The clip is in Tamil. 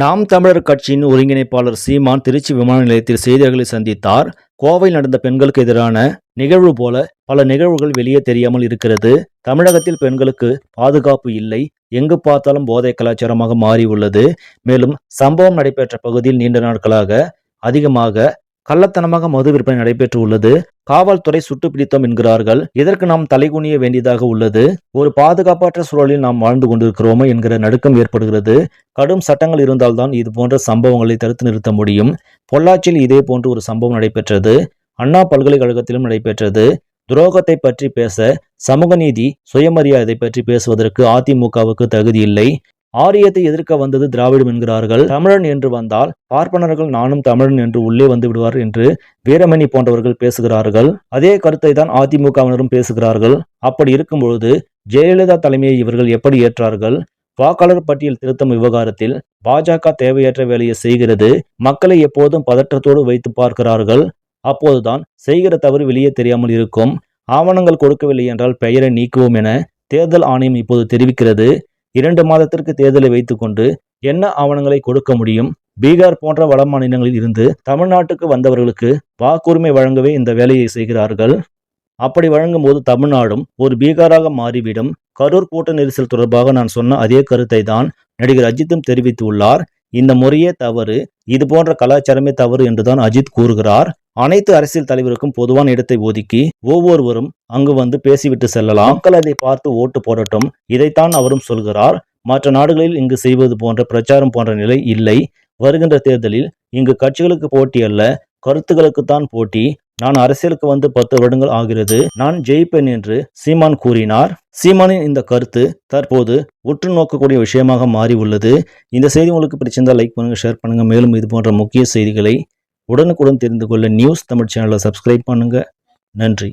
நாம் தமிழர் கட்சியின் ஒருங்கிணைப்பாளர் சீமான் திருச்சி விமான நிலையத்தில் செய்தியாளர்களை சந்தித்தார். கோவையில் நடந்த பெண்களுக்கு எதிரான நிகழ்வு போல பல நிகழ்வுகள் வெளியே தெரியாமல் இருக்கிறது. தமிழகத்தில் பெண்களுக்கு பாதுகாப்பு இல்லை. எங்கு பார்த்தாலும் போதை கலாச்சாரமாக மாறி உள்ளது மேலும் சம்பவம் நடைபெற்ற பகுதியில் நீண்ட நாட்களாக அதிகமாக கள்ளத்தனமாக மது விற்பனை நடைபெற்று உள்ளது காவல்துறை சுட்டு பிடித்தோம் என்கிறார்கள். இதற்கு நாம் தலைகுனிய வேண்டியதாக உள்ளது. ஒரு பாதுகாப்பற்ற சூழலில் நாம் வாழ்ந்து கொண்டிருக்கிறோமோ என்கிற நடுக்கம் ஏற்படுகிறது. கடும் சட்டங்கள் இருந்தால்தான் இது போன்ற சம்பவங்களை தடுத்து நிறுத்த முடியும். பொள்ளாச்சியில் இதே போன்று ஒரு சம்பவம் நடைபெற்றது. அண்ணா பல்கலைக்கழகத்திலும் நடைபெற்றது. துரோகத்தை பற்றி பேச சமூக நீதி சுயமரியாதை பற்றி பேசுவதற்கு அதிமுகவுக்கு தகுதி இல்லை. ஆரியத்தை எதிர்க்க வந்தது திராவிடம் என்கிறார்கள். தமிழன் என்று வந்தால் பார்ப்பனர்கள் நானும் தமிழன் என்று உள்ளே வந்து விடுவார் என்று வீரமணி போன்றவர்கள் பேசுகிறார்கள். அதே கருத்தை தான் அதிமுகவினரும் பேசுகிறார்கள். அப்படி இருக்கும் பொழுது ஜெயலலிதா தலைமையை இவர்கள் எப்படி ஏற்றார்கள்? வாக்காளர் பட்டியல் திருத்தம் விவகாரத்தில் பாஜக தேவையற்ற வேலையை செய்கிறது. மக்களை எப்போதும் பதற்றத்தோடு வைத்து பார்க்கிறார்கள். அப்போதுதான் செய்கிற தவறு வெளியே தெரியாமல் இருக்கும். ஆவணங்கள் கொடுக்கவில்லை என்றால் பெயரை நீக்குவோம் என தேர்தல் ஆணையம் இப்போது தெரிவிக்கிறது. இரண்டு மாதத்திற்கு தேர்தலை வைத்துக்கொண்டு என்ன ஆவணங்களை கொடுக்க முடியும்? பீகார் போன்ற வட மாநிலங்களில் இருந்து தமிழ்நாட்டுக்கு வந்தவர்களுக்கு வாக்குரிமை வழங்கவே இந்த வேலையை செய்கிறார்கள். அப்படி வழங்கும்போது தமிழ்நாடும் ஒரு பீகாராக மாறிவிடும். கரூர் கூட்ட நெரிசல் தொடர்பாக நான் சொன்ன அதே கருத்தை தான் நடிகர் அஜித்தும் தெரிவித்துள்ளார். இந்த முறையே தவறு. இது போன்ற கலாச்சாரமே தவறு என்றுதான் அஜித் கூறுகிறார். அனைத்து அரசியல் தலைவருக்கும் பொதுவான இடத்தை ஒதுக்கி ஒவ்வொருவரும் அங்கு வந்து பேசிவிட்டு செல்லலாம். மக்கள் அதை பார்த்து ஓட்டு போடட்டும். இதைத்தான் அவரும் சொல்கிறார். மற்ற நாடுகளில் இங்கு செய்வது போன்ற பிரச்சாரம் போன்ற நிலை இல்லை. வருகின்ற தேர்தலில் இங்கு கட்சிகளுக்கு போட்டி அல்ல கருத்துக்களுக்குத்தான் போட்டி. நான் அரசியலுக்கு வந்து பத்து வருடங்கள் ஆகிறது. நான் ஜெயிப்பேன் என்று சீமான் கூறினார். சீமானின் இந்த கருத்து தற்போது உற்று நோக்கக்கூடிய விஷயமாக மாறி உள்ளது இந்த செய்தி உங்களுக்கு பிடிச்சிருந்தால் லைக் பண்ணுங்க ஷேர் பண்ணுங்க. மேலும் இது போன்ற முக்கிய செய்திகளை உடனுக்குடன் தெரிந்து கொள்ள நியூஸ் தமிழ் சேனலை சப்ஸ்கிரைப் பண்ணுங்கள் நன்றி.